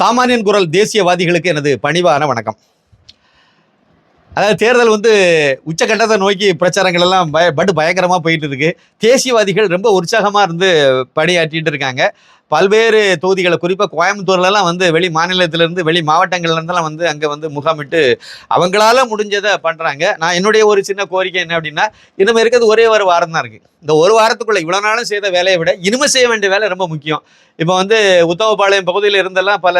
சாமானியன் குரல் தேசியவாதிகளுக்கு எனது பணிவான வணக்கம். அதாவது தேர்தல் வந்து உச்சக்கட்டத்தை நோக்கி பிரச்சாரங்கள் எல்லாம் பய பட்டு பயங்கரமாக போயிட்டு இருக்கு. தேசியவாதிகள் ரொம்ப உற்சாகமாக இருந்து பணியாற்றிட்டு இருக்காங்க. பல்வேறு தொகுதிகளை குறிப்பாக கோயம்புத்தூர்லலாம் வந்து வெளி மாநிலத்திலேருந்து வெளி மாவட்டங்கள்லேருந்துலாம் வந்து அங்கே வந்து முகாமிட்டு அவங்களால முடிஞ்சதை பண்ணுறாங்க நான் என்னுடைய ஒரு சின்ன கோரிக்கை என்ன அப்படின்னா இனிமே இருக்கிறது ஒரே ஒரு வாரம் தான் இருக்குது இந்த ஒரு வாரத்துக்குள்ளே இவ்வளோ நாளும் செய்த வேலையை விட இனிமே செய்ய வேண்டிய வேலை ரொம்ப முக்கியம். இப்போ வந்து உத்தவபாளையம் பகுதியில் இருந்தெல்லாம் பல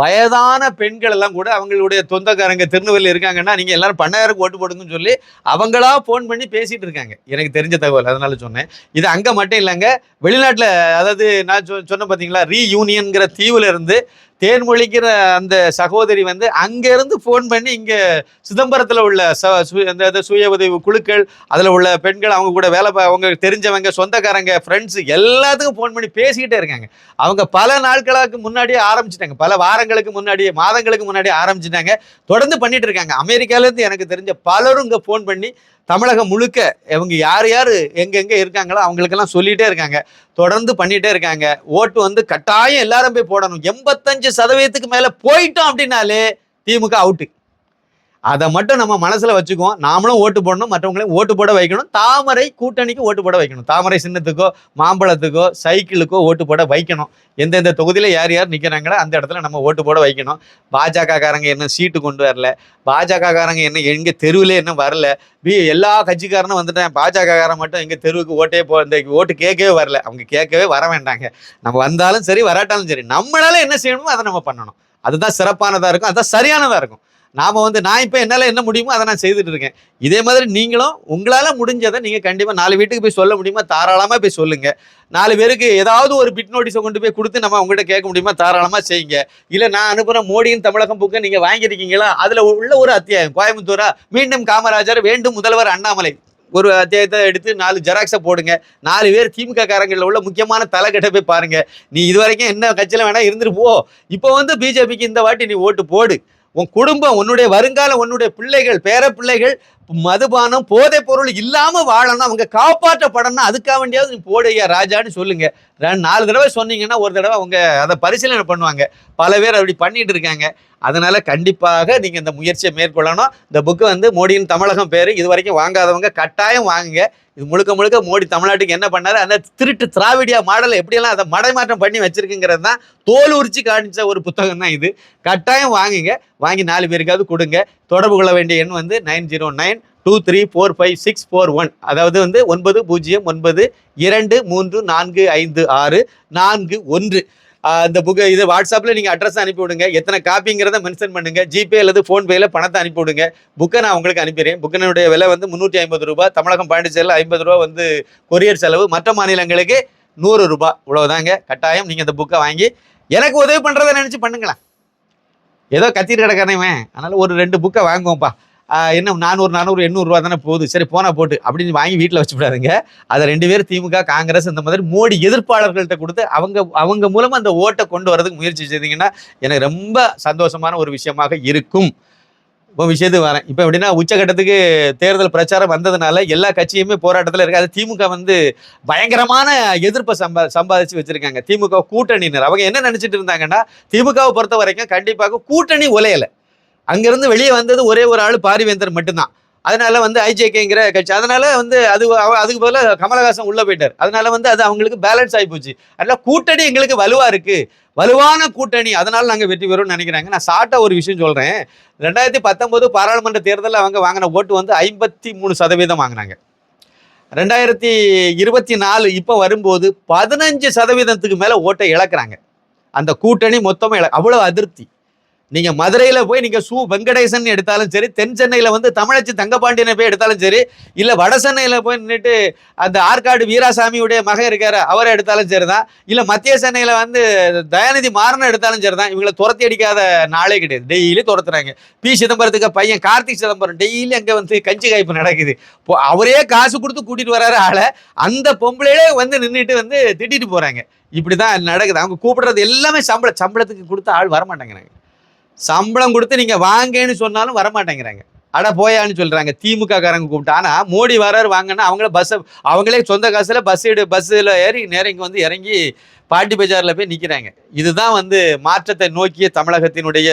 வயதான பெண்கள் எல்லாம் கூட அவங்களுடைய சொந்தக்காரங்க திருநெல்வேலி இருக்காங்கன்னா நீங்கள் எல்லாரும் பன்னாயிரம் ஓட்டு போடுங்கன்னு சொல்லி அவங்களா ஃபோன் பண்ணி பேசிகிட்டு இருக்காங்க. எனக்கு தெரிஞ்ச தகவல் அதனால சொன்னேன். இது அங்கே மட்டும் இல்லைங்க வெளிநாட்டில் அதாவது நான் சொ சொன்ன பார்த்தீங்களா ரீயூனியன்கிற தீவுல இருந்து தேன்மொழிக்கிற அந்த சகோதரி வந்து அங்கேருந்து ஃபோன் பண்ணி இங்கே சிதம்பரத்தில் உள்ள ச சு அந்த சுய உதவி குழுக்கள் அதில் உள்ள பெண்கள் அவங்க கூட வேலை பா- அவங்க தெரிஞ்சவங்க சொந்தக்காரங்க ஃப்ரெண்ட்ஸ் எல்லாத்துக்கும் ஃபோன் பண்ணி பேசிக்கிட்டே இருக்காங்க. அவங்க பல நாட்களுக்கு முன்னாடியே ஆரம்பிச்சிட்டாங்க. பல வாரங்களுக்கு முன்னாடியே மாதங்களுக்கு முன்னாடியே ஆரம்பிச்சிட்டாங்க. தொடர்ந்து பண்ணிட்டு இருக்காங்க. அமெரிக்காலேருந்து எனக்கு தெரிஞ்ச பலரும் இங்கே ஃபோன் பண்ணி தமிழகம் முழுக்க இவங்க யார் யார் எங்கெங்கே இருக்காங்களோ அவங்களுக்கெல்லாம் சொல்லிகிட்டே இருக்காங்க. தொடர்ந்து பண்ணிகிட்டே இருக்காங்க. ஓட்டு வந்து கட்டாயம் எல்லாரும் போய் போடணும். எண்பத்தஞ்சு சதவீதத்துக்கு மேல போயிட்டோம் அப்படின்னாலே திமுக அவுட்டு அதை மட்டும் நம்ம மனசில் வச்சுக்குவோம். நாமளும் ஓட்டு போடணும் மற்றவங்களையும் ஓட்டு போட வைக்கணும். தாமரை கூட்டணிக்கு ஓட்டு போட வைக்கணும். தாமரை சின்னத்துக்கோ மாம்பழத்துக்கோ சைக்கிளுக்கோ ஓட்டு போட வைக்கணும். எந்தெந்த தொகுதியில் யார் யார் நிற்கிறாங்களோ அந்த இடத்துல நம்ம ஓட்டு போட வைக்கணும். பாஜக காரங்க என்ன சீட்டு கொண்டு வரல. பாஜக காரங்க என்ன எங்கே தெருவில் என்ன வரல. பி எல்லா கட்சிக்காரனும் வந்துட்டேன். பாஜக காரன் மட்டும் எங்கள் தெருவுக்கு ஓட்டே போ இந்த ஓட்டு கேட்கவே வரல. அவங்க கேட்கவே வர வேண்டாங்க. நம்ம வந்தாலும் சரி வராட்டாலும் சரி. நம்மளால என்ன செய்யணுமோ அதை நம்ம பண்ணணும். அதுதான் சிறப்பானதாக இருக்கும். அதுதான் சரியானதாக இருக்கும். நாம் வந்து நான் இப்போ என்னால் என்ன முடியுமோ அதை நான் செய்துட்டு இருக்கேன். இதே மாதிரி நீங்களும் உங்களால் முடிஞ்சதை நீங்கள் கண்டிப்பாக நாலு வீட்டுக்கு போய் சொல்ல முடியுமா? தாராளமாக போய் சொல்லுங்கள் நாலு பேருக்கு ஏதாவது ஒரு பிட் நோட்டீஸை கொண்டு போய் கொடுத்து நம்ம உங்கள்கிட்ட கேட்க முடியுமா? தாராளமாக செய்யுங்க. இல்லை நான் அனுப்புகிற மோடியின் தமிழகம் புக்கை நீங்கள் வாங்கியிருக்கீங்களா? அதில் உள்ள ஒரு அத்தியாயம் கோயம்புத்தூரா? மீண்டும் காமராஜர் வேண்டும் முதல்வர் அண்ணாமலை. ஒரு அத்தியாயத்தை எடுத்து நாலு ஜெராக்ஸை போடுங்க. நாலு பேர் திமுக காரங்களில் உள்ள முக்கியமான தலைக்கட்டை போய் பாருங்க. நீ இது வரைக்கும் என்ன கட்சியில் வேணால் இருந்துட்டு போ. இப்போ வந்து பிஜேபிக்கு இந்த வாட்டி நீ ஓட்டு போடு. உன் குடும்பம் உன்னுடைய வருங்காலம் உன்னுடைய பிள்ளைகள் பேர பிள்ளைகள் மதுபானம் போதைப் பொருள் இல்லாமல் வாழணும் அவங்க காப்பாற்றப்படணும் அதுக்காக வேண்டியாவது நீ போடையா ராஜான்னு சொல்லுங்க. ரெண்டு நாலு தடவை சொன்னீங்கன்னா ஒரு தடவை அவங்க அதை பரிசீலனை பண்ணுவாங்க. பல பேர் அப்படி பண்ணிட்டு இருக்காங்க. அதனால கண்டிப்பாக நீங்கள் இந்த முயற்சியை மேற்கொள்ளணும். இந்த புக்கு வந்து மோடியின் தமிழகம் பேர். இது வரைக்கும் வாங்காதவங்க கட்டாயம் வாங்குங்க. இது முழுக்க முழுக்க மோடி தமிழ்நாட்டுக்கு என்ன பண்ணார்? அந்த திருட்டு திராவிடியா மாடலை எப்படியெல்லாம் அதை மடைமாற்றம் பண்ணி வச்சிருக்குங்கிறது தான் தோல் உரிச்சு காணிச்ச ஒரு புத்தகம் தான் இது. கட்டாயம் வாங்குங்க. வாங்கி நாலு பேருக்காவது கொடுங்க. தொடர்பு கொள்ள வேண்டிய எண் வந்து nine zero nine two three four five six four one. அதாவது வந்து ஒன்பது பூஜ்ஜியம் ஒன்பது இரண்டு மூன்று நான்கு ஐந்து ஆறு நான்கு ஒன்று. இந்த புக்கை இது வாட்ஸ்அப்பில் நீங்கள் அட்ரஸ் அனுப்பி விடுங்க. எத்தனை காப்பிங்கிறத மென்ஷன் பண்ணுங்க. ஜிபே அல்லது ஃபோன்பேயில் பணத்தை அனுப்பி விடுங்க. புக்கை நான் உங்களுக்கு அனுப்பிடுறேன். புக்கினுடைய விலை வந்து முந்நூற்றி ஐம்பது ரூபாய். தமிழகம் பாண்டிச்சேரியில் ஐம்பது ரூபா வந்து கொரியர் செலவு. மற்ற மாநிலங்களுக்கு நூறு ரூபாய். இவ்வளோதாங்க கட்டாயம் நீங்கள் இந்த புக்கை வாங்கி எனக்கு உதவி பண்ணுறதை நினச்சி பண்ணுங்களேன். ஏதோ கத்திட்டு கிடக்கிறவன் அதனால் ஒரு ரெண்டு புக்கை வாங்குவோம்ப்பா. என்ன நானூறு நானூறு எண்ணூறுரூவா தானே போகுது. சரி போனால் போட்டு. அப்படின்னு வாங்கி வீட்டில் வச்சுவிடாதுங்க அதை ரெண்டு பேரும் திமுக காங்கிரஸ் இந்த மாதிரி மோடி எதிர்ப்பாளர்கள்ட்ட கொடுத்து அவங்க அவங்க மூலமாக அந்த ஓட்டை கொண்டு வரதுக்கு முயற்சி செய்தீங்கன்னா எனக்கு ரொம்ப சந்தோஷமான ஒரு விஷயமாக இருக்கும். இப்போ விஷயத்துக்கு வரேன். இப்போ எப்படின்னா உச்சகட்டத்துக்கு தேர்தல் பிரச்சாரம் வந்ததுனால எல்லா கட்சியுமே போராட்டத்தில் இருக்காது அது திமுக வந்து பயங்கரமான எதிர்ப்பை சம்பா சம்பாதிச்சு வச்சிருக்காங்க. திமுக கூட்டணியினர். அவங்க என்ன நினச்சிட்டு இருந்தாங்கன்னா திமுகவை பொறுத்த வரைக்கும் கண்டிப்பாக கூட்டணி உலையலை அங்கேருந்து வெளியே வந்தது ஒரே ஒரு ஆள் பாரிவேந்தர் மட்டும்தான். அதனால வந்து ஐஜேகேங்கிற கட்சி. அதனால வந்து அது அதுக்கு பதிலா கமலஹாசன் உள்ள போயிட்டார். அதனால வந்து அது அவங்களுக்கு பேலன்ஸ் ஆகி போச்சு. அதனால கூட்டணி எங்களுக்கு வலுவா இருக்கு. வலுவான கூட்டணி. அதனால நாங்கள் வெற்றி பெறும்னு நினைக்கிறாங்க. நான் ஷார்ட்டா ஒரு விஷயம் சொல்கிறேன் ரெண்டாயிரத்தி பத்தொம்போது பாராளுமன்ற தேர்தலில் அவங்க வாங்கின ஓட்டு வந்து ஐம்பத்தி மூணு சதவீதம் வாங்கினாங்க. ரெண்டாயிரத்தி இருபத்தி நாலு இப்போ வரும்போது பதினஞ்சு சதவீதத்துக்கு மேலே ஓட்டை இழக்கிறாங்க. அந்த கூட்டணி மொத்தமாக இழ அவ்வளோ அதிருப்தி. நீங்க மதுரையில போய் நீங்க சு வெங்கடேசன் எடுத்தாலும் சரி தென் சென்னையில வந்து தமிழச்சி தங்கபாண்டியனை போய் எடுத்தாலும் சரி இல்ல வட சென்னையில போய் நின்றுட்டு அந்த ஆற்காடு வீராசாமியுடைய மகன் இருக்காரு அவரை எடுத்தாலும் சரிதான். இல்ல மத்திய சென்னையில வந்து தயாநிதி மாறனை எடுத்தாலும் சரிதான். இவங்களை துரத்தி அடிக்காத நாளே கிடையாது. டெய்லி துரத்துறாங்க. பி. சிதம்பரத்துக்கு பையன் கார்த்திக் சிதம்பரம் டெய்லி அங்க வந்து கஞ்சி காய்ப்பு நடக்குது. இப்போ அவரே காசு கொடுத்து கூட்டிட்டு வராரு ஆளை அந்த பொம்பளையிலே வந்து நின்றுட்டு வந்து திட்டிட்டு போறாங்க. இப்படிதான் நடக்குது. அவங்க கூப்பிடுறது எல்லாமே சம்பளம் சம்பளத்துக்கு கொடுத்து ஆள் வரமாட்டேங்கிறாங்க. சம்பளம் கொடுத்து நீங்கள் வாங்கன்னு சொன்னாலும் வரமாட்டேங்கிறாங்க. அட போயான்னு சொல்கிறாங்க திமுக காரங்க கூப்பிட்டு. ஆனால் மோடி வராரு வாங்கன்னா அவங்கள பஸ்ஸை அவங்களே சொந்த காசில் பஸ் எடு பஸ்ஸில் ஏறி நேரம் இங்கே வந்து இறங்கி பாட்டி பஜாரில் போய் நிற்கிறாங்க இதுதான் வந்து மாற்றத்தை நோக்கிய தமிழகத்தினுடைய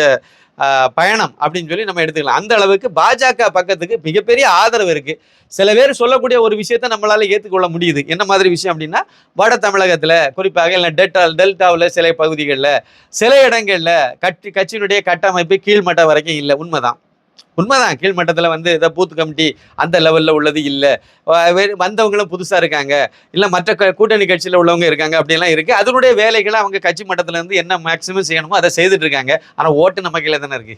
பயணம் அப்படின்னு சொல்லி நம்ம எடுத்துக்கலாம். அந்த அளவுக்கு பாஜக பக்கத்துக்கு மிகப்பெரிய ஆதரவு இருக்குது சில பேர் சொல்லக்கூடிய ஒரு விஷயத்தை நம்மளால் ஏற்றுக்கொள்ள முடியுது. என்ன மாதிரி விஷயம் அப்படின்னா வட தமிழகத்தில் குறிப்பாக இல்லை டெல்டா டெல்டாவில் சில பகுதிகளில் சில இடங்களில் கட்சி கட்சியினுடைய கட்டமைப்பு கீழ்மட்டம் வரைக்கும் இல்லை. உண்மைதான். உண்மைதான் கீழ்மட்டத்தில் வந்து இதை பூத் கமிட்டி அந்த லெவலில் உள்ளது இல்லை. வந்தவங்களும் புதுசாக இருக்காங்க. இல்லை மற்ற க- கூட்டணி கட்சியில் உள்ளவங்க இருக்காங்க அப்படிலாம் இருக்குது அதனுடைய வேலைகளை அவங்க கட்சி மட்டத்துல இருந்து என்ன மேக்ஸிமம் செய்யணுமோ அதை செய்துட்டு இருக்காங்க. ஆனால் ஓட்டு நம்ம கையில் தானே இருக்கு.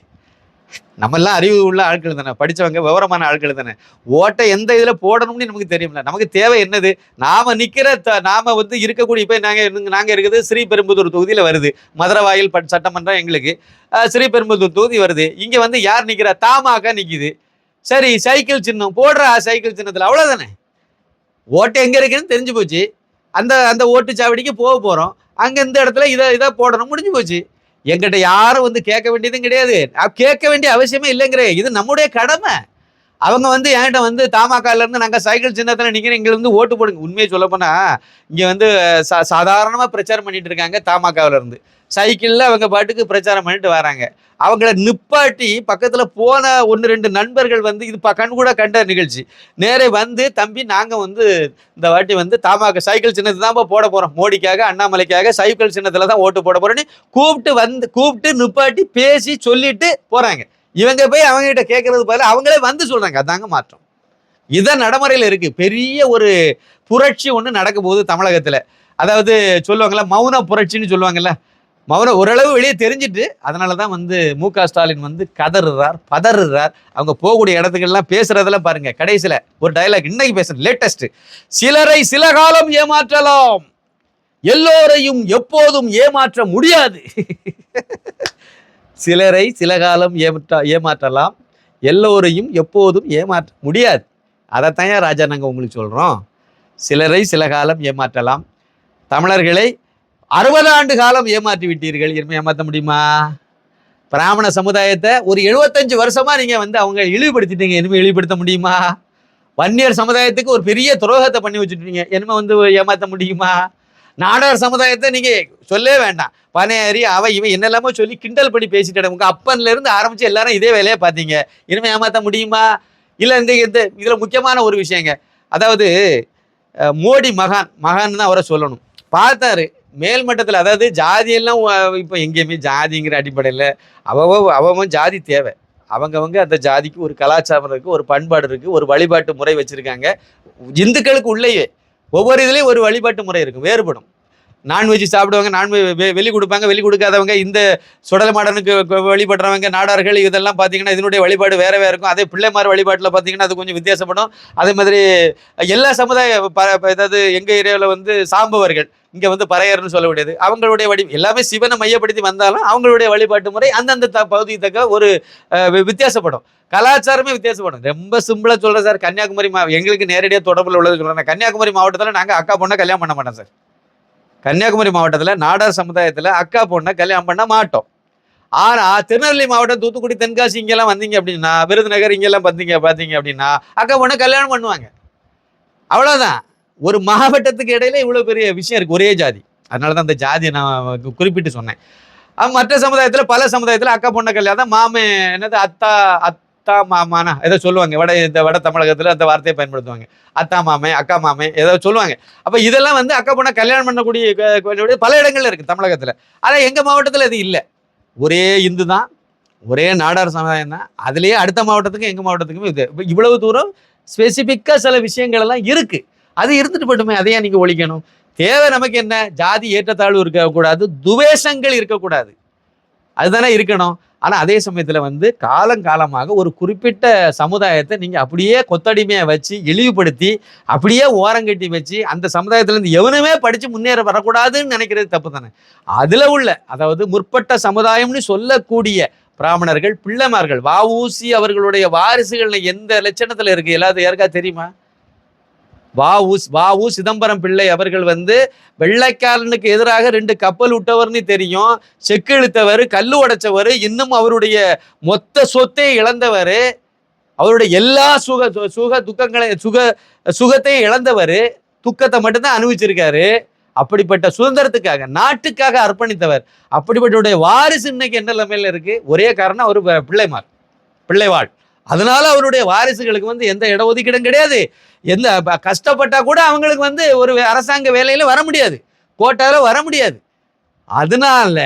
நம்ம எல்லாம் அறிவு உள்ள ஆட்கள் தானே படிச்சவங்க விவரமான ஆட்கள் தானே. ஓட்டை எந்த இதில் போடணும்னு நமக்கு தெரியும்ல. நமக்கு தேவை என்னது? நாம் நிற்கிற த- நாம வந்து இருக்கக்கூடிய இப்போ நாங்கள் நாங்கள் இருக்குது ஸ்ரீபெரும்புதூர் தொகுதியில் வருது. மதுரவாயில் பட் சட்டமன்றம் எங்களுக்கு. ஸ்ரீபெரும்புதூர் தொகுதி வருது. இங்கே வந்து யார் நிற்கிறா தாமாக நிற்கிது சரி சைக்கிள் சின்னம். போடுறா சைக்கிள் சின்னத்தில். அவ்வளோதானே ஓட்டு எங்கே இருக்குன்னு தெரிஞ்சு போச்சு. அந்த அந்த ஓட்டு சாவடிக்கு போக போகிறோம் அங்கே இந்த இடத்துல இதை இதை போடணும். முடிஞ்சு போச்சு. எங்கிட்ட யாரும் வந்து கேட்க வேண்டியதும் கிடையாது. கேட்க வேண்டிய அவசியமே இல்லைங்கிற. இது நம்முடைய கடமை. அவங்க வந்து என்கிட்ட வந்து தாமாக்கால இருந்து நாங்கள் சைக்கிள் சின்னத்தில் நிற்கிறோம் எங்களுக்கு வந்து ஓட்டு போடுங்க. உண்மையை சொல்லப்போனால் இங்கே வந்து சா சாதாரணமாக பிரச்சாரம் பண்ணிட்டு இருக்காங்க தாமாக்காவிலேருந்து சைக்கிளில் அவங்க பாட்டுக்கு பிரச்சாரம் பண்ணிட்டு வராங்க. அவங்கள நிப்பாட்டி பக்கத்தில் போன ஒன்று ரெண்டு நண்பர்கள் வந்து இது ப- கண் கூட கண்ட நிகழ்ச்சி. நேரே வந்து தம்பி நாங்கள் வந்து இந்த வாட்டி வந்து தாமாக சைக்கிள் சின்னத்தை தான் போட போகிறோம் மோடிக்காக அண்ணாமலைக்காக சைக்கிள் சின்னத்தில் தான் ஓட்டு போட போகிறோன்னு கூப்பிட்டு வந்து கூப்பிட்டு நிப்பாட்டி பேசி சொல்லிட்டு போகிறாங்க இவங்க போய் அவங்ககிட்ட கேட்கறது பதில் அவங்களே வந்து சொல்கிறாங்க அதாங்க மாற்றம். இதான் நடைமுறையில் இருக்குது பெரிய ஒரு புரட்சி ஒன்று நடக்க போகுது தமிழகத்தில். அதாவது சொல்லுவாங்கள்ல மௌன புரட்சின்னு சொல்லுவாங்கல்ல மௌனம் ஓரளவு வெளியே தெரிஞ்சிட்டு அதனால தான் வந்து மு க ஸ்டாலின் வந்து கதறுறார் பதறுறார். அவங்க போகக்கூடிய இடத்துக்கெல்லாம் பேசுறதெல்லாம் பாருங்க. கடைசியில் ஒரு டயலாக் இன்னைக்கு பேசுறது லேட்டஸ்ட் சிலரை சில காலம் ஏமாற்றலாம். எல்லோரையும் எப்போதும் ஏமாற்ற முடியாது. சிலரை சில காலம் ஏமாற்ற ஏமாற்றலாம். எல்லோரையும் எப்போதும் ஏமாற்ற முடியாது. அதைத்தான் ராஜா நாங்கள் உங்களுக்கு சொல்கிறோம் சிலரை சில காலம் ஏமாற்றலாம். தமிழர்களை அறுபது ஆண்டு காலம் ஏமாற்றி விட்டீர்கள் இனிமே ஏமாற்ற முடியுமா? பிராமண சமுதாயத்தை ஒரு எழுபத்தஞ்சு வருஷமா நீங்க வந்து அவங்க இழிவுபடுத்திட்டீங்க இனிமே இழிவுபடுத்த முடியுமா? வன்னியர் சமுதாயத்துக்கு ஒரு பெரிய துரோகத்தை பண்ணி வச்சுட்டீங்க இனிமே வந்து ஏமாற்ற முடியுமா? நாடார் சமுதாயத்தை நீங்க சொல்லவே வேண்டாம். பனையாரி அவ இவன் என்னெல்லாமோ சொல்லி கிண்டல் பண்ணி பேசிட்டு உங்க அப்பன்ல இருந்து ஆரம்பிச்சு எல்லாரும் இதே வேலையை பார்த்தீங்க. இனிமே ஏமாற்ற முடியுமா? இல்லை இந்த இந்த இதில் முக்கியமான ஒரு விஷயங்க. அதாவது மோடி மகான் மகான் தான் அவரை சொல்லணும். பார்த்தாரு. மேல்மட்டத்தில் அதாவது ஜாதியெல்லாம் இப்போ எங்கேயுமே ஜாதிங்கிற அடிப்படையில் அவவோ அவன் ஜாதி தேவை. அவங்கவங்க அந்த ஜாதிக்கு ஒரு கலாச்சாரம் இருக்குது ஒரு பண்பாடு இருக்குது ஒரு வழிபாட்டு முறை வச்சுருக்காங்க. இந்துக்களுக்கு உள்ளேயே ஒவ்வொரு இதுலேயும் ஒரு வழிபாட்டு முறை இருக்கும் வேறுபடும். நான்வெஜ் சாப்பிடுவாங்க நான்வெஜ் வெளி கொடுப்பாங்க வெளி கொடுக்காதவங்க இந்த சுடல மாடனுக்கு வழிபடுறவங்க நாடார்கள் இதெல்லாம் பார்த்தீங்கன்னா இதனுடைய வழிபாடு வேற வேற இருக்கும். அதே பிள்ளைமார் வழிபாட்டில் பார்த்தீங்கன்னா அது கொஞ்சம் வித்தியாசப்படும். அதே மாதிரி எல்லா சமுதாய ப அதாவது எங்கள் ஏரியாவில் வந்து சாம்பவர்கள் இங்கே வந்து பறையர்னு சொல்லக்கூடியது. அவங்களுடைய வழி எல்லாமே சிவனை மையப்படுத்தி வந்தாலும் அவங்களுடைய வழிபாட்டு முறை அந்தந்த த பகுதிக்கு தக்க ஒரு வித்தியாசப்படும். கலாச்சாரமே வித்தியாசப்படும். ரொம்ப சிம்பிளாக சொல்கிறேன் சார். கன்னியாகுமரி மா எங்களுக்கு நேரடியாக தொடர்பில் உள்ளது சொல்கிறேன் கன்னியாகுமரி மாவட்டத்தில் நாங்கள் அக்கா பொண்ணை கல்யாணம் பண்ண மாட்டோம் சார். கன்னியாகுமரி மாவட்டத்தில் நாடார் சமுதாயத்தில் அக்கா பொண்ணை கல்யாணம் பண்ண மாட்டோம். ஆனால் திருநெல்வேலி மாவட்டம் தூத்துக்குடி தென்காசி இங்கெல்லாம் வந்தீங்க அப்படின்னா விருதுநகர் இங்கெல்லாம் பார்த்தீங்க பார்த்தீங்க அப்படின்னா அக்கா பொண்ணை கல்யாணம் பண்ணுவாங்க. அவ்வளோதான் ஒரு மாவட்டத்துக்கு இடையில இவ்வளோ பெரிய விஷயம் இருக்கு. ஒரே ஜாதி. அதனால தான் அந்த ஜாதியை நான் குறிப்பிட்டு சொன்னேன். மற்ற சமுதாயத்தில் பல சமுதாயத்தில் அக்கா பொண்ணை கல்யாணம் மாமே என்னது அத்தா அத் அத்தா மாமானா ஏதோ சொல்லுவாங்க. வட இந்த வட தமிழகத்தில் அந்த வார்த்தையை பயன்படுத்துவாங்க. அத்தா மாமே அக்கா மாமே ஏதோ சொல்லுவாங்க. அப்போ இதெல்லாம் வந்து அக்கா பொண்ணை கல்யாணம் பண்ணக்கூடிய பல இடங்கள்ல இருக்குது தமிழகத்தில். ஆனால் எங்கள் மாவட்டத்தில் அது இல்லை. ஒரே இந்து தான் ஒரே நாடார் சமுதாயம் தான். அதுலேயே அடுத்த மாவட்டத்துக்கும் எங்கள் மாவட்டத்துக்கும் இது. இப்போ இவ்வளவு தூரம் ஸ்பெசிஃபிக்காக சில விஷயங்கள் எல்லாம் இருக்குது அது இருந்துட்டு போட்டுமே அதையே நீங்கள் ஒழிக்கணும். தேவை நமக்கு என்ன? ஜாதி ஏற்றத்தாழ்வு இருக்கக்கூடாது. துவேஷங்கள் இருக்கக்கூடாது. அதுதானே இருக்கணும். ஆனால் அதே சமயத்தில் வந்து காலங்காலமாக ஒரு குறிப்பிட்ட சமுதாயத்தை நீங்கள் அப்படியே கொத்தடிமையாக வச்சு இழிவுபடுத்தி அப்படியே ஓரங்கட்டி வச்சு அந்த சமுதாயத்திலேருந்து எவனுமே படித்து முன்னேற வரக்கூடாதுன்னு நினைக்கிறது தப்பு தானே அதில் உள்ள அதாவது முற்பட்ட சமுதாயம்னு சொல்லக்கூடிய பிராமணர்கள் பிள்ளைமார்கள் வஉசி அவர்களுடைய வாரிசுகள் எந்த லட்சணத்தில் இருக்குது எல்லாத்தையும் யாருக்கா தெரியுமா? வாவு வாவு சிதம்பரம் பிள்ளை அவர்கள் வந்து வெள்ளைக்காரனுக்கு எதிராக ரெண்டு கப்பல் விட்டவர்னு தெரியும். செக்கு இழுத்தவர் கல்லு உடைச்சவர் இன்னும் அவருடைய மொத்த சொத்தை இழந்தவர். அவருடைய எல்லா சுக சு- சுக துக்கங்களை சுக சுகத்தையும் இழந்தவர். துக்கத்தை மட்டும்தான் அனுபவிச்சிருக்காரு. அப்படிப்பட்ட சுதந்திரத்துக்காக நாட்டுக்காக அர்ப்பணித்தவர். அப்படிப்பட்டவருடைய வாரிசு இன்னைக்கு என்ன நிலைமையில இருக்கு? ஒரே காரணம் அவர் பிள்ளைமார். பிள்ளைவாள். அதனால அவருடைய வாரிசுகளுக்கு வந்து எந்த இடஒதுக்கீடும் கிடையாது. எந்த ப- கஷ்டப்பட்டா கூட அவங்களுக்கு வந்து ஒரு அரசாங்க வேலையில வர முடியாது. கோட்டால வர முடியாது. அதனால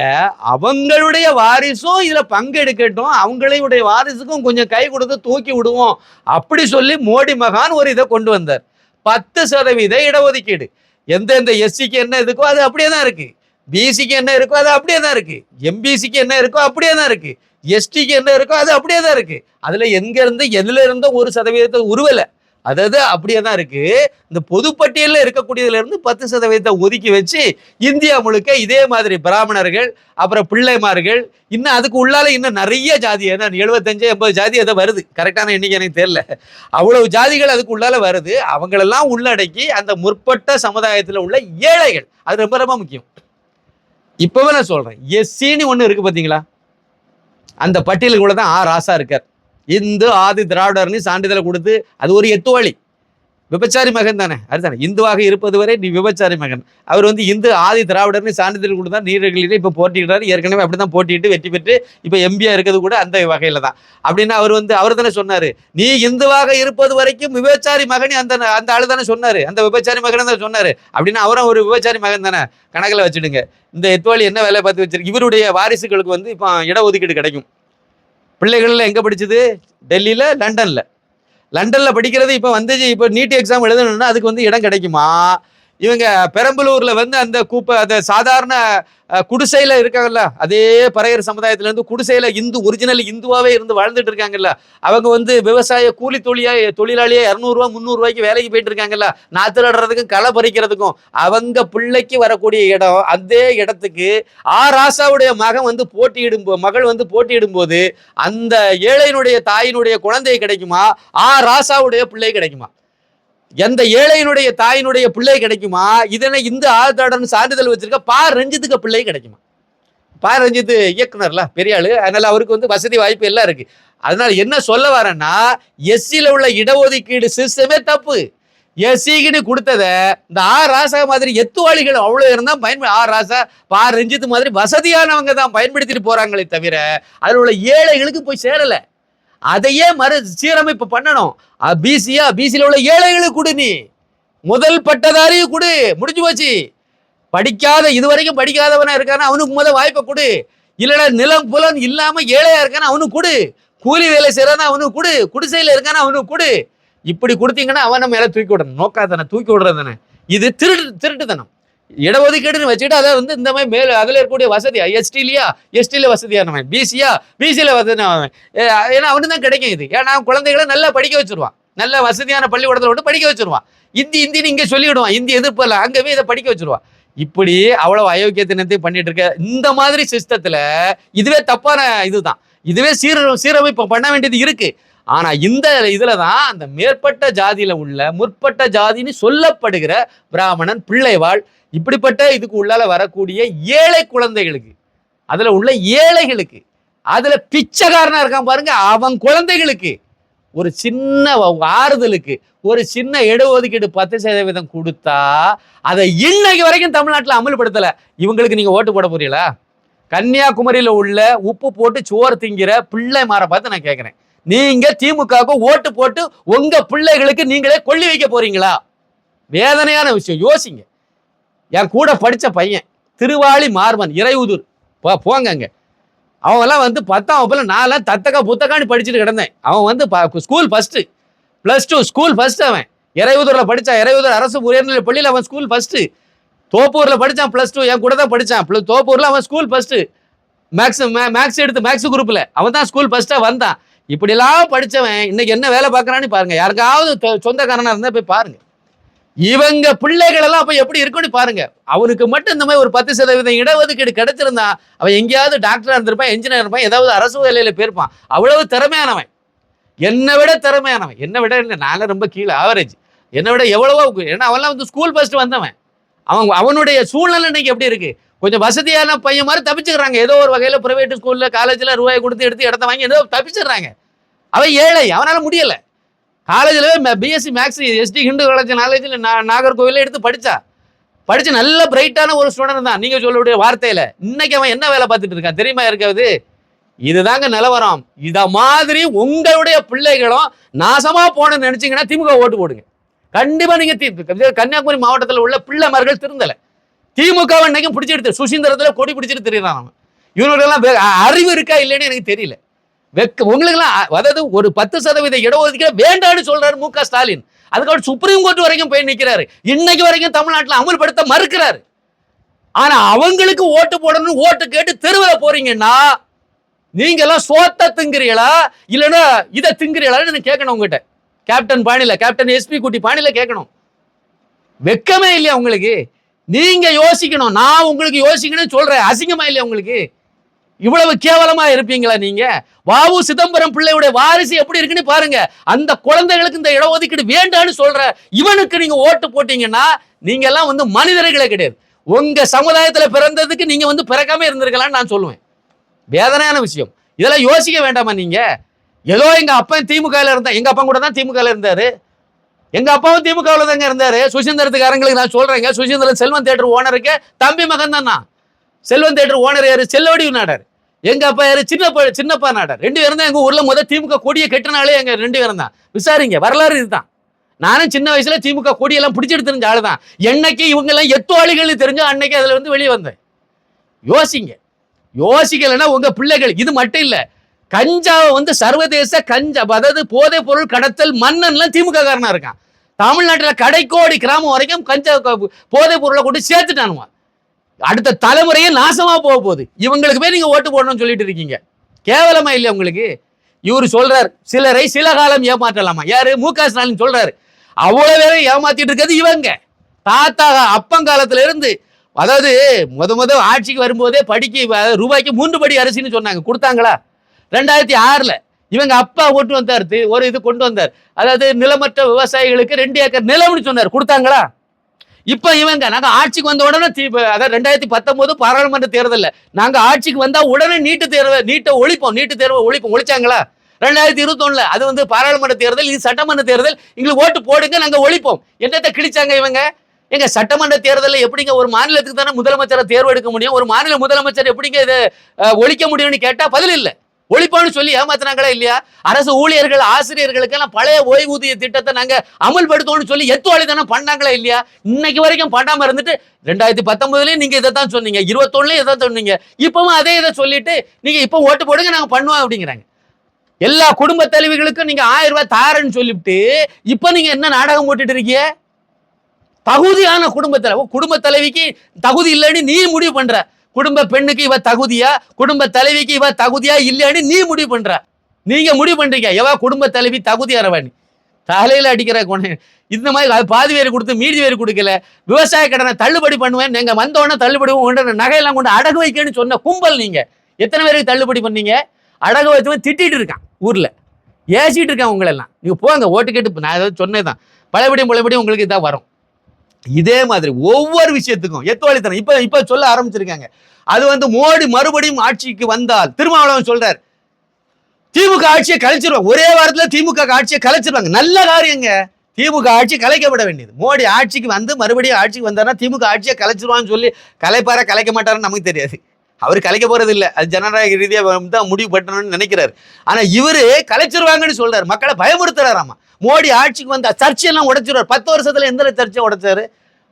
அவங்களுடைய வாரிசும் இதுல பங்கெடுக்கட்டும் அவங்களுடைய வாரிசுக்கும் கொஞ்சம் கை கொடுத்து தூக்கி விடுவோம் அப்படி சொல்லி மோடி மகான் ஒரு இதை கொண்டு வந்தார். பத்து சதவீத இடஒதுக்கீடு. எந்தெந்த எஸ்சிக்கு என்ன இருக்கோ அது அப்படியே தான் இருக்கு பிசிக்கு என்ன இருக்கோ அது அப்படியே தான் இருக்கு எம்பிசிக்கு என்ன இருக்கோ அப்படியே தான் இருக்கு. எஸ்டிக்கு என்ன இருக்கோ அது அப்படியே தான் இருக்கு. அதுல எங்க இருந்து எதுல இருந்தோ ஒரு சதவீதத்தை உருவலை அதாவது அப்படியே தான் இருக்கு. இந்த பொதுப்பட்டியலில் இருக்கக்கூடியதுல இருந்து பத்து சதவீதத்தை ஒதுக்கி வச்சு இந்தியா முழுக்க இதே மாதிரி பிராமணர்கள் அப்புறம் பிள்ளைமார்கள் இன்னும் அதுக்கு உள்ளால இன்னும் நிறைய ஜாதி ஏன்னா எழுபத்தஞ்சு எண்பது ஜாதி அதை வருது. கரெக்டான எண்ணிக்கை எனக்கு தெரியல. அவ்வளவு ஜாதிகள் அதுக்கு உள்ளால வருது. அவங்களெல்லாம் உள்ளடக்கி அந்த முற்பட்ட சமுதாயத்தில் உள்ள ஏழைகள். அது ரொம்ப ரொம்ப முக்கியம். இப்பவே நான் சொல்றேன். எஸ்சின்னு ஒன்று இருக்கு பார்த்தீங்களா அந்த பட்டியலுக்குள்ள தான் ஆ ராசா இருக்கார். இந்து ஆதி திராவிடர்னு சான்றிதழை கொடுத்து அது ஒரு எட்டு வழி. விபச்சாரி மகன் தானே? அதுதானே. இந்துவாக இருப்பது வரை நீ விபச்சாரி மகன். அவர் வந்து இந்து ஆதி திராவிடர்னு சான்றிதழ் கொடுத்தா நீர்களிலே இப்போ போட்டிக்கிட்டார் ஏற்கனவே அப்படி தான் போட்டிட்டு வெற்றி பெற்று இப்போ எம்பியாக இருக்கிறது கூட அந்த வகையில் தான். அப்படின்னா அவர் வந்து அவர் தானே சொன்னார். நீ இந்துவாக இருப்பது வரைக்கும் விபச்சாரி மகனே அந்த அந்த ஆளு தானே சொன்னார். அந்த விபச்சாரி மகன் தான் சொன்னார். அப்படின்னா அவரும் ஒரு விபச்சாரி மகன் தானே. கணக்கில் வச்சுடுங்க. இந்த எத்வாளி என்ன வேலை பார்த்து வச்சிருக்கு? இவருடைய வாரிசுகளுக்கு வந்து இப்போ இடஒதுக்கீடு கிடைக்கும். பிள்ளைகளில் எங்கே படிச்சது? டெல்லியில் லண்டனில். லண்டன்ல படிக்கிறது இப்போ வந்து இப்போ நீட் எக்ஸாம் எழுதணும்னா அதுக்கு வந்து இடம் கிடைக்குமா? இவங்க பெரம்பலூர்ல வந்து அந்த கூப்ப அந்த சாதாரண குடிசையில இருக்காங்கல்ல அதே பறையர் சமுதாயத்துல இருந்து குடிசையில இந்து ஒரிஜினல் இந்துவாவே இருந்து வாழ்ந்துட்டு இருக்காங்கல்ல அவங்க வந்து விவசாய கூலி தொழிலா தொழிலாளியா இரநூறுவா முந்நூறுவாய்க்கு வேலைக்கு போயிட்டு இருக்காங்கல்ல நாத்து நடுறதுக்கும் களை பறிக்கிறதுக்கும் அவங்க பிள்ளைக்கு வரக்கூடிய இடம் அதே இடத்துக்கு ஆ ராசாவுடைய மகன் வந்து போட்டியிடும் மகள் வந்து போட்டியிடும் போது அந்த ஏழையினுடைய தாயினுடைய குழந்தை கிடைக்குமா? ஆ ராசாவுடைய பிள்ளை கிடைக்குமா? எந்த ஏழையினுடைய தாயினுடைய பிள்ளை கிடைக்குமா? இதனை இந்த ஆதாரன் சான்றிதழ் வச்சிருக்க பா. ரஞ்சித்துக்கு பிள்ளை கிடைக்குமா? பா. ரஞ்சித் இயக்குனர்ல பெரிய ஆளு அதனால அவருக்கு வந்து வசதி வாய்ப்பு எல்லாம் இருக்கு. அதனால என்ன சொல்ல வரேன்னா எஸ்சியில் உள்ள இடஒதுக்கீடு சிஸ்டமே தப்பு. எஸ்சிக்குன்னு கொடுத்ததை இந்த ஆ. ராசா மாதிரி எத்துவாளிகள் அவ்வளோ இருந்தால் பயன்படு ஆ. ராசா பா. ரஞ்சித் மாதிரி வசதியானவங்க தான் பயன்படுத்திட்டு போறாங்களே தவிர அதில் உள்ள ஏழைகளுக்கு போய் சேரலை. அதையே மறு சீரமைப்பு பண்ணணும். பிசியா பிசியில் உள்ள ஏழைகளுக்கு கொடு நீ. முதல் பட்டதாரியும் கொடு. முடிஞ்சு போச்சு. படிக்காத இதுவரைக்கும் படிக்காதவனா இருக்கானா அவனுக்கு முதல் வாய்ப்பை கொடு. இல்லைடா நிலம் புலம் இல்லாம ஏழையா இருக்கானா அவனுக்கு கொடு. கூலி வேலை செய்யறானா அவனுக்கு கொடு. குடிசையில் இருக்கானா அவனுக்கு கொடு. இப்படி கொடுத்தீங்கன்னா அவன் நம்ம மேலே தூக்கி விடணும். நோக்காதன தூக்கி விடுறது இது திருட்டு திருட்டுத்தனம். இடஒதுக்கீடுன்னு வச்சுட்டு அதை வந்து இந்த மாதிரி மேல அதில் இருக்கக்கூடிய வசதியா எஸ்டிலியா எஸ்டில வசதியானவன். பிசியா பிசியில வசதியானவன். ஏன்னா அவனு தான் கிடைக்கும் இது. ஏன்னா குழந்தைகளை நல்லா படிக்க வச்சிருவான். நல்ல வசதியான பள்ளிக்கூடத்தில் விட்டு படிக்க வச்சிருவான். இந்தி இந்தின்னு இங்கே சொல்லிவிடுவான். இந்தி எதிர்ப்பு இல்லை. அங்கவே இதை படிக்க வச்சிருவான். இப்படி அவ்வளோ அயோக்கியத்தினத்தை பண்ணிட்டு இருக்க இந்த மாதிரி சிஸ்டத்தில் இதுவே தப்பான இதுதான். இதுவே சீர சீரமைப்பு பண்ண வேண்டியது இருக்கு. ஆனா இந்த இதுல தான் அந்த மேற்பட்ட ஜாதியில உள்ள முற்பட்ட ஜாதின்னு சொல்லப்படுகிற பிராமணன் பிள்ளைவாள் இப்படிப்பட்ட இதுக்கு உள்ளால வரக்கூடிய ஏழை குழந்தைகளுக்கு அதுல உள்ள ஏழைகளுக்கு அதுல பிச்சைக்காரனா இருக்கான் பாருங்க அவன் குழந்தைகளுக்கு ஒரு சின்ன ஆறுதலுக்கு ஒரு சின்ன இடஒதுக்கீடு பத்து சதவீதம் கொடுத்தா அதை இன்னைக்கு வரைக்கும் தமிழ்நாட்டில் அமல்படுத்தல. இவங்களுக்கு நீங்க ஓட்டு போட போறீங்களா? கன்னியாகுமரியில உள்ள உப்பு போட்டு சோறு திங்கிற பிள்ளைமாரை பார்த்து நான் கேட்கிறேன் நீங்க திமுகவுக்கு ஓட்டு போட்டு உங்க பிள்ளைகளுக்கு நீங்களே கொள்ளி வைக்க போறீங்களா? வேதனையான விஷயம். யோசிங்க. என் கூட படித்த பையன் திருவாளி மார்பன் இறையுதூர். போ போங்க அங்க. அவன்லாம் வந்து பத்தாம் வகுப்பில் நான்லாம் தத்தக்கா புத்தக்கான்னு படிச்சுட்டு கிடந்தேன். அவன் வந்து ப- school first plus two school first அவன். இறையுதூர்ல படித்தான் இறையுதூர் அரசு உயர்நிலை பள்ளியில் அவன் ஸ்கூல் ஃபஸ்ட்டு தோப்பூரில் படிச்சான் ப்ளஸ் டூ என் கூட தான் படித்தான் ப்ளஸ் தோப்பூரில் அவன் ஸ்கூல் ஃபஸ்ட்டு மேக்ஸ் மேக்ஸ் எடுத்து மேக்ஸ் குரூப்பில் அவன் தான் ஸ்கூல் ஃபஸ்ட்டாக வந்தான். இப்படிலாம் படித்தவன் இன்னைக்கு என்ன வேலை பார்க்கறான்னு பாருங்கள் யாருக்காவது சொந்தக்காரனாக இருந்தால் போய் பாருங்கள் இவங்க பிள்ளைகள் எல்லாம் அப்ப எப்படி இருக்கும்னு பாருங்க. அவனுக்கு மட்டும் இந்த மாதிரி ஒரு பத்து சதவீதம் இடஒதுக்கீடு கிடைச்சிருந்தா அவன் எங்கேயாவது டாக்டரா இருந்திருப்பான் என்ஜினியர் இருப்பான் ஏதாவது அரசு வேலையில போயிருப்பான். அவ்வளவு திறமையானவன். என்னை விட திறமையானவன். என்னை விட என்ன நானும் ரொம்ப கீழே ஆவரேஜ் என்னை விட எவ்வளவோ ஏன்னா அவன்லாம் வந்து ஸ்கூல் ஃபர்ஸ்ட் வந்தவன். அவன் அவனுடைய சூழ்நிலை இன்னைக்கு எப்படி இருக்கு? கொஞ்சம் வசதியான பையன் மாதிரி தப்பிச்சுக்கிறாங்க. ஏதோ ஒரு வகையில் ப்ரைவேட் ஸ்கூலில் காலேஜில் ரூபாய் கொடுத்து எடுத்து இடத்த வாங்கி ஏதோ தப்பிச்சிடுறாங்க. அவன் ஏழை அவனால் முடியலை. காலேஜில் BSc maths ST Hindu college நாலேஜில் நாகர்கோவில எடுத்து படித்தா படித்து நல்ல பிரைட்டான ஒரு ஸ்டூடெண்ட் தான். நீங்கள் சொல்லக்கூடிய வார்த்தையில். இன்னைக்கு அவன் என்ன வேலை பார்த்துட்டு இருக்கான்? தெரியுமா இருக்காது இதுதாங்க நிலவரம். இதை மாதிரி உங்களுடைய பிள்ளைகளும் நாசமாக போனேன்னு நினச்சிங்கன்னா திமுக ஓட்டு போடுங்க. கண்டிப்பாக நீங்கள் தி- கன்னியாகுமரி மாவட்டத்தில் உள்ள பிள்ளைமார்கள் திருந்தலை. திமுக வை இன்னைக்கும் பிடிச்சிட்டு சுசீந்திரத்தில் கொடி பிடிச்சிட்டு தெரியுறான் அவன். இவனுக்கெல்லாம் அறிவு இருக்கா இல்லைன்னு எனக்கு தெரியல. வெக்க உங்களுக்குலாம் அதாவது ஒரு பத்து சதவீத இடஒதுக்கீடு வேண்டாம்னு சொல்றாரு மு க ஸ்டாலின். அதுக்கப்புறம் சுப்ரீம் கோர்ட் வரைக்கும் போய் நிற்கிறாரு இன்னைக்கு வரைக்கும் தமிழ்நாட்டில் அமல்படுத்த மறுக்கிறாரு. ஆனா அவங்களுக்கு ஓட்டு போடணும் ஓட்டு கேட்டு தெருவில் போறீங்கன்னா நீங்க எல்லாம் சோத்த திங்குறீங்களா? இல்லைன்னா இதை திங்குறீங்களான்னு கேட்கணும் உங்ககிட்ட. கேப்டன் பாணியில கேப்டன் எஸ்பி குட்டி பாணியில கேட்கணும். வெக்கமே இல்லையா உங்களுக்கு? நீங்க யோசிக்கணும். நான் உங்களுக்கு யோசிக்கணும்னு சொல்றேன். அசிங்கமா இல்லையா உங்களுக்கு? இவ்வளவு கேவலமா இருப்பீங்களா நீங்க? வாவு சிதம்பரம் பிள்ளையுடைய வாரிசு எப்படி இருக்குன்னு பாருங்க. அந்த குழந்தைகளுக்கு இந்த இடஒதுக்கீடு வேண்டான்னு சொல்ற இவனுக்கு நீங்க ஓட்டு போட்டீங்கன்னா நீங்க எல்லாம் வந்து மனிதர்களே கிடையாது. உங்க சமுதாயத்துல பிறந்ததுக்கு நீங்க வந்து பிறக்காம இருந்திருக்கலாம்னு நான் சொல்லுவேன். வேதனையான விஷயம். இதெல்லாம் யோசிக்க வேண்டாமா நீங்க? ஏதோ எங்க அப்பா திமுக இருந்தா எங்க அப்பா கூட தான் திமுக இருந்தாரு. எங்க அப்பாவும் திமுகவில் தாங்க இருந்தாரு. சுசீந்திரத்துக்காரங்களுக்கு நான் சொல்றேங்க. சுசீந்திரன் செல்வன் தேட்டர் ஓனருக்கு தம்பி மகன் தான் நான் செல்வன் தேட்டர் ஓனர் யாரு? செல்லவடி நாடார் எங்க அப்பா யாரு? சின்னப்பா சின்னப்பா நாடார். ரெண்டு பேரும் தான் எங்க ஊர்ல முதல் திமுக கொடியை கெட்டினாலே எங்க ரெண்டு பேரும் தான். விசாரிங்க வரலாறு இதுதான். நானும் சின்ன வயசுல திமுக கொடியெல்லாம் பிடிச்சிட்டு தெரிஞ்ச ஆளு தான் என்னைக்கு இவங்க எல்லாம் எத்துவாளிகள்னு தெரிஞ்சோ அன்னைக்கு அதுல இருந்து வெளியே வந்தேன். யோசிங்க. யோசிக்கலைன்னா உங்க பிள்ளைகள் இது மட்டும் இல்ல. கஞ்சாவை வந்து சர்வதேச கஞ்சா அதாவது போதைப் பொருள் கடத்தல் மன்னன்லாம் திமுக காரனா இருக்கான். தமிழ்நாட்டில் கடைக்கோடி கிராமம் வரைக்கும் கஞ்சா க- போதைப் பொருளை கொண்டு சேர்த்துட்டானுமா அடுத்த தலைமுறையே நாசமா போக போகுது. இவங்களுக்கு போய் நீங்க ஓட்டு போடணும்னு சொல்லிட்டு இருக்கீங்க. கேவலமா இல்லையா உங்களுக்கு? இவர் சொல்றார் சிலரை சில காலம் ஏமாற்றலாமா? யாரு? மு க ஸ்டாலின் சொல்றாரு அவ்வளவு பேரை ஏமாத்திட்டு இருக்கிறது இவங்க. தாத்தா அப்பங்காலத்துல இருந்து அதாவது முத முத ஆட்சிக்கு வரும்போதே படிக்க ரூபாய்க்கு மூன்று படி அரிசின்னு சொன்னாங்க. கொடுத்தாங்களா? ரெண்டாயிரத்தி ஆறுல இவங்க அப்பா கொண்டு வந்தார் ஒரு இது கொண்டு வந்தார். அதாவது நிலமற்ற விவசாயிகளுக்கு ரெண்டு ஏக்கர் நிலம்னு சொன்னார். கொடுத்தாங்களா? இப்ப இவங்க நாங்க ஆட்சிக்கு வந்த உடனே தி- அதாவது ரெண்டாயிரத்தி பத்தொன்பது பாராளுமன்ற தேர்தல்ல நாங்க ஆட்சிக்கு வந்தா உடனே நீட்டு தேர்வை நீட்டை ஒழிப்போம் நீட்டு தேர்வை ஒழிப்போம். ஒழிச்சாங்களா? ரெண்டாயிரத்தி இருபத்தொன்னுல அது வந்து பாராளுமன்ற தேர்தல் இது சட்டமன்ற தேர்தல் எங்களுக்கு ஓட்டு போடுங்க நாங்க ஒழிப்போம். என்னத்தை கிழிச்சாங்க இவங்க? எங்க சட்டமன்ற தேர்தலில் எப்படிங்க ஒரு மாநிலத்துக்கு தானே முதலமைச்சரை தேர்வு எடுக்க முடியும்? ஒரு மாநில முதலமைச்சர் எப்படிங்க இதை ஒழிக்க முடியும்னு கேட்டால் பதில் இல்லை. ஒழிப்போம்னு சொல்லி ஏமாத்தினாங்களா இல்லையா? அரசு ஊழியர்கள் ஆசிரியர்களுக்கெல்லாம் பழைய ஓய்வூதிய திட்டத்தை நாங்க அமல்படுத்தோம்னு சொல்லி எத்துவாளி தானே பண்ணாங்களா இல்லையா? இன்னைக்கு வரைக்கும் பண்ணாம இருந்துட்டு ரெண்டாயிரத்தி பத்தொன்பதுலயும் நீங்க இதை தான் சொன்னீங்க இருபத்தொன்னுலயும் இதை சொன்னீங்க. இப்பவும் அதே இதை சொல்லிட்டு நீங்க இப்போ ஓட்டு போடுங்க நாங்க பண்ணுவோம் அப்படிங்கிறாங்க. எல்லா குடும்ப தலைவிகளுக்கும் நீங்க ஆயிரம் ரூபாய் தாரன்னு சொல்லிவிட்டு இப்போ நீங்க என்ன நாடகம் போட்டுட்டு இருக்கீங்க? தகுதியான குடும்ப தலைவி குடும்ப தலைவிக்கு தகுதி இல்லைன்னு நீ முடிவு பண்ற. குடும்ப பெண்ணுக்கு இவ தகுதியா? குடும்ப தலைவிக்கு இவ தகுதியா இல்லையான்னு நீ முடிவு பண்ற. நீங்க முடிவு பண்றீங்க. எவா குடும்ப தலைவி தகுதியாரவாணி தலையில அடிக்கிற குணம் இந்த மாதிரி அது பாதி வேறு கொடுத்து மீதி வேறு கொடுக்கல. விவசாய கடனை தள்ளுபடி பண்ணுவேன். நீங்க வந்தோடனே தள்ளுபடி உங்கள்கிட்ட நகையெல்லாம் கொண்டு அடகு வைக்கன்னு சொன்ன கும்பல் நீங்க. எத்தனை பேருக்கு தள்ளுபடி பண்ணீங்க? அடகு வச்சவன் திட்டிட்டு இருக்கான் ஊர்ல. ஏசிட்டு இருக்கான் உங்களெல்லாம். நீங்க போங்க ஓட்டு கேட்டு நான் ஏதாவது சொன்னேதான். பழையபடியும் பழையபடியும் உங்களுக்கு இதான் வரும். இதே மாதிரி ஒவ்வொரு விஷயத்துக்கும் எத்துவாளித்தனம். இப்ப இப்ப சொல்ல ஆரம்பிச்சிருக்காங்க. அது வந்து மோடி மறுபடியும் ஆட்சிக்கு வந்தால் திருமாவளவன் சொல்றார் திமுக ஆட்சியை கலைச்சிருவாங்க. ஒரே வாரத்துல திமுக ஆட்சியை கலைச்சிருவாங்க. நல்ல காரியங்க திமுக ஆட்சி கலைக்கப்பட வேண்டியது. மோடி ஆட்சிக்கு வந்து மறுபடியும் ஆட்சிக்கு வந்தாருன்னா திமுக ஆட்சியை கலைச்சிருவான்னு சொல்லி கலைப்பாரா கலைக்க மாட்டாருன்னு நமக்கு தெரியாது. அவர் கலைக்க போறது இல்லை அது ஜனநாயக ரீதியாக தான் முடிவு பண்ணணும்னு நினைக்கிறாரு. ஆனா இவரு கலைச்சிருவாங்கன்னு சொல்றாரு. மக்களை பயமுறுத்துறாராமா? மோடி ஆட்சிக்கு வந்தா சர்ச்சையெல்லாம் உடைச்சிருவார். பத்து வருஷத்துல எந்த சர்ச்சை உடைச்சாரு?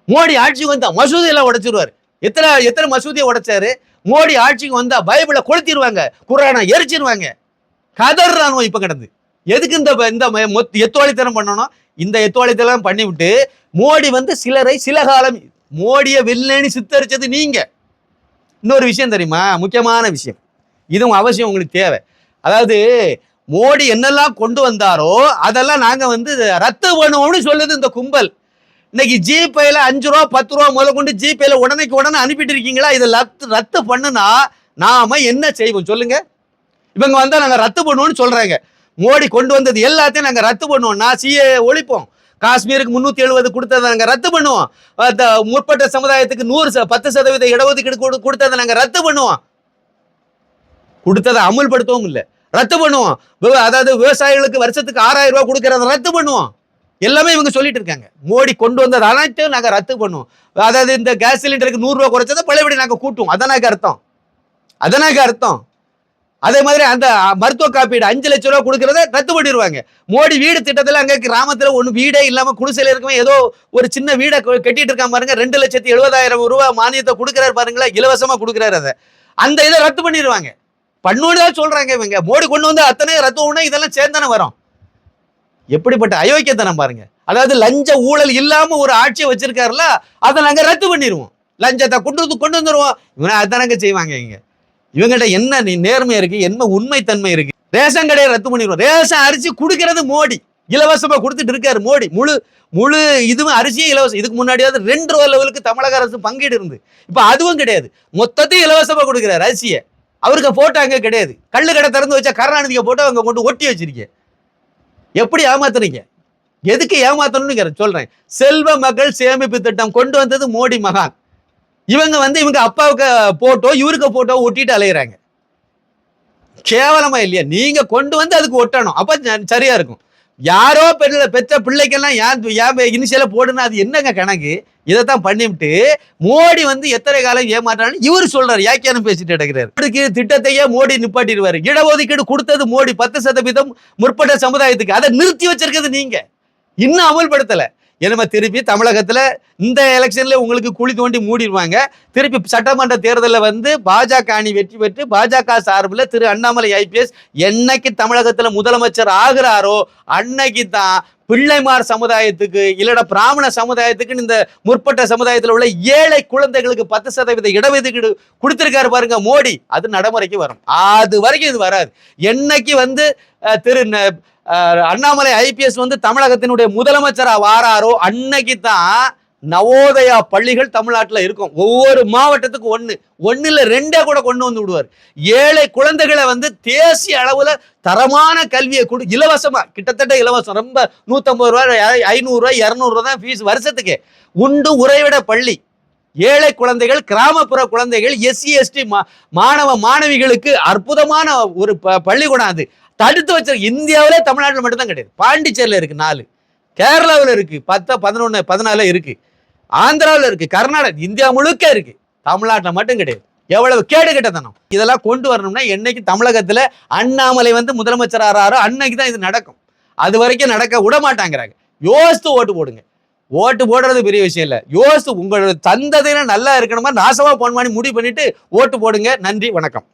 மோடி ஆட்சிக்கு வந்தா மசூதியெல்லாம் உடைச்சிருவார். எத்தனை எத்தனை மசூதியை உடைச்சாரு? மோடி ஆட்சிக்கு வந்தா பைபிளை கொளுத்திடுவாங்க குரானை எரிச்சிருவாங்க. கதறானுவோ இப்போ கிடந்து. எதுக்கு இந்த இந்த மொத்த எத்துவாளித்தனம் பண்ணணும்? இந்த எத்துவாளித்தனம் பண்ணிவிட்டு மோடி வந்து சிலரை சில காலம் மோடியை வில்லனி சித்தரிச்சது நீங்கள் இன்னொரு விஷயம் தெரியுமா? முக்கியமான விஷயம். இதுவும் அவசியம் உங்களுக்கு தேவை. அதாவது மோடி என்னெல்லாம் கொண்டு வந்தாரோ அதெல்லாம் நாங்கள் வந்து ரத்து பண்ணுவோம்னு சொல்லுது இந்த கும்பல். இன்னைக்கு ஜிபேல அஞ்சு ரூபா பத்து ரூபா முதல் கொண்டு ஜிபேல உடனேக்கு உடனே அனுப்பிட்டு இருக்கீங்களா இதை ரத்து ரத்து பண்ணுனா நாம என்ன செய்வோம்? சொல்லுங்க. இவங்க வந்தா நாங்கள் ரத்து பண்ணுவோம்னு சொல்றாங்க. மோடி கொண்டு வந்தது எல்லாத்தையும் நாங்கள் ரத்து பண்ணுவோம். நான் சிஏ ஒழிப்போம். காஷ்மீருக்கு முன்னூத்தி எழுபது கொடுத்ததை நாங்கள் ரத்து பண்ணுவோம். முற்பட்ட சமுதாயத்துக்கு நூறு ச- பத்து சதவீத இடஒதுக்கீடு கொடு- கொடுத்ததை நாங்கள் ரத்து பண்ணுவோம். கொடுத்ததை அமுல்படுத்தவும் இல்லை. ரத்து பண்ணுவோம். விவ- அதாவது விவசாயிகளுக்கு வருஷத்துக்கு ஆறாயிரம் ரூபாய் கொடுக்கறத ரத்து பண்ணுவோம். எல்லாமே இவங்க சொல்லிட்டு இருக்காங்க. மோடி கொண்டு வந்தது அனைத்தையும் நாங்கள் ரத்து பண்ணுவோம். அதாவது இந்த கேஸ் சிலிண்டருக்கு நூறுரூவா குறைச்சதை பழையபடி நாங்கள் கூட்டுவோம். அதனாக்க அர்த்தம்? அதனாக்க அர்த்தம்? அதே மாதிரி அந்த மருத்துவ காப்பீடு அஞ்சு லட்சம் ரூபா கொடுக்கறத ரத்து பண்ணிடுவாங்க. மோடி வீடு திட்டத்தில் அங்கே கிராமத்தில் ஒன்று வீடே இல்லாமல் குடிசையில் இருக்கவன் ஏதோ ஒரு சின்ன வீடை கட்டிட்டு இருக்கான் பாருங்க ரெண்டு லட்சத்தி எழுபதாயிரம் ரூபா மானியத்தை கொடுக்குறாரு பாருங்களா இலவசமாக கொடுக்குறாரு அதை. அந்த இதை ரத்து பண்ணிடுவாங்க. பண்ணுன்னு தான் சொல்கிறாங்க இவங்க. மோடி கொண்டு வந்து அத்தனை ரத்து ஒன்று இதெல்லாம் சேர்ந்தானே வரும். எப்படிப்பட்ட அயோக்கியத்தனம் பாருங்க. அதாவது லஞ்ச ஊழல் இல்லாமல் ஒரு ஆட்சியை வச்சிருக்காருல அதை நாங்கள் ரத்து பண்ணிடுவோம். லஞ்சத்தை கொண்டு வந்து கொண்டு வந்துருவோம். இவங்க அதானங்க செய்வாங்க இங்கே இவங்ககிட்ட என்ன நீ நேர்மை இருக்கு என்ன உண்மைத்தன்மை இருக்கு? ரேஷன் கடையை ரத்து பண்ணிடுவோம். ரேஷன் அரிசி கொடுக்கறது மோடி. இலவசமா கொடுத்துட்டு இருக்காரு மோடி. முழு முழு இதுவும் அரிசியும் இலவசம் இதுக்கு முன்னாடியாவது ரெண்டு ரூபா லெவலுக்கு தமிழக அரசு பங்கீடு இருந்து இப்ப அதுவும் கிடையாது. மொத்தத்தையும் இலவசமா கொடுக்குறாரு அரிசியை. அவருக்கு போட்டோ அங்கே கிடையாது. கல்லு கடை திறந்து வச்சா கருணாநிதிக்கு போட்டோ அங்க கொண்டு ஒட்டி வச்சிருக்கேன் எப்படி ஏமாத்துறீங்க எதுக்கு ஏமாத்தணும்னு சொல்றேன். செல்வ மகள் சேமிப்பு திட்டம் கொண்டு வந்தது மோடி மகான். இவங்க வந்து இவங்க அப்பாவுக்கு போட்டோ இவருக்கு போட்டோ ஒட்டிட்டு அலையிறாங்க. கேவலமா இல்லையா? நீங்க கொண்டு வந்து அதுக்கு ஒட்டணும். அப்ப சரியா இருக்கும். யாரோ பெற்ற பெற்ற பிள்ளைக்கெல்லாம் ஏன் ஏன் இனிஷியல போடுனா அது என்னங்க கணக்கு? இதைத்தான் பண்ணிவிட்டு மோடி வந்து எத்தனை காலம் ஏமாற்றான்னு இவர் சொல்றாரு. யாக்கியானம் பேசிட்டு எடுக்கிறார் இதுக்கு திட்டத்தையே மோடி நிப்பாட்டிடுவாரு. இடஒதுக்கீடு கொடுத்தது மோடி. பத்து சதவீதம் முற்பட்ட சமுதாயத்துக்கு. அதை நிறுத்தி வச்சிருக்கிறது நீங்க. இன்னும் அமல்படுத்தலை. என்னம திருப்பி தமிழகத்தில் இந்த எலெக்ஷனில் உங்களுக்கு குழி தோண்டி மூடிடுவாங்க திருப்பி சட்டமன்ற தேர்தலில் வந்து பாஜக அணி வெற்றி பெற்று பாஜக சார்பில் திரு அண்ணாமலை ஐபிஎஸ் என்னைக்கு தமிழகத்தில் முதலமைச்சர் ஆகிறாரோ அன்னைக்கு தான் பிள்ளைமார் சமுதாயத்துக்கு இல்லட பிராமண சமுதாயத்துக்குன்னு இந்த முற்பட்ட சமுதாயத்தில் உள்ள ஏழை குழந்தைகளுக்கு பத்து சதவீத இடஒதுக்கீடு கொடுத்துருக்காரு பாருங்க மோடி. அது நடைமுறைக்கு வரும். அது வரைக்கும் இது வராது. என்னைக்கு வந்து திரு அண்ணாமலை ஐபிஎஸ் வந்து தமிழகத்தினுடைய முதலமைச்சராக வாராரோ அன்னைக்கு தான் நவோதயா பள்ளிகள் தமிழ்நாட்டில் இருக்கும். ஒவ்வொரு மாவட்டத்துக்கு ஒன்று ஒன்றில் ரெண்டே கூட கொண்டு வந்து விடுவார். ஏழை குழந்தைகளை வந்து தேசிய அளவில் தரமான கல்வியை கொடு இலவசமாக கிட்டத்தட்ட இலவசம். ரொம்ப நூற்றம்பது ரூபா ஐநூறுரூவா இரநூறுவா தான் ஃபீஸ் வருஷத்துக்கு. உண்டு உறைவிட பள்ளி. ஏழை குழந்தைகள் கிராமப்புற குழந்தைகள் எஸ்சி எஸ்டி மாணவ மாணவிகளுக்கு அற்புதமான ஒரு ப- பள்ளிக்கூடம் அது. தடுத்து வச்சிருக்கு இந்தியாவிலே தமிழ்நாட்டில் மட்டும்தான் கிடையாது. பாண்டிச்சேரியில் இருக்குது நாலு. கேரளாவில் இருக்குது பத்து பதினொன்று பதினாலு இருக்குது ஆந்திராவில் இருக்குது கர்நாடகா இந்தியா முழுக்க இருக்குது தமிழ்நாட்டில் மட்டும் கிடையாது. எவ்வளவு கேடு கெட்டதனம். இதெல்லாம் கொண்டு வரணும்னா என்னைக்கு தமிழகத்தில் அண்ணாமலை வந்து முதலமைச்சர் ஆறாரோ அன்னைக்கு தான் இது நடக்கும். அது வரைக்கும் நடக்க விட மாட்டாங்கிறாங்க. யோசித்து ஓட்டு போடுங்க. ஓட்டு போடுறது பெரிய விஷயம் இல்லை. யோசித்து உங்களோட தந்ததையில நல்லா இருக்கணுமா? நாசமாக நாசமா பண்ணி முடிவு பண்ணிட்டு ஓட்டு போடுங்க. நன்றி வணக்கம்.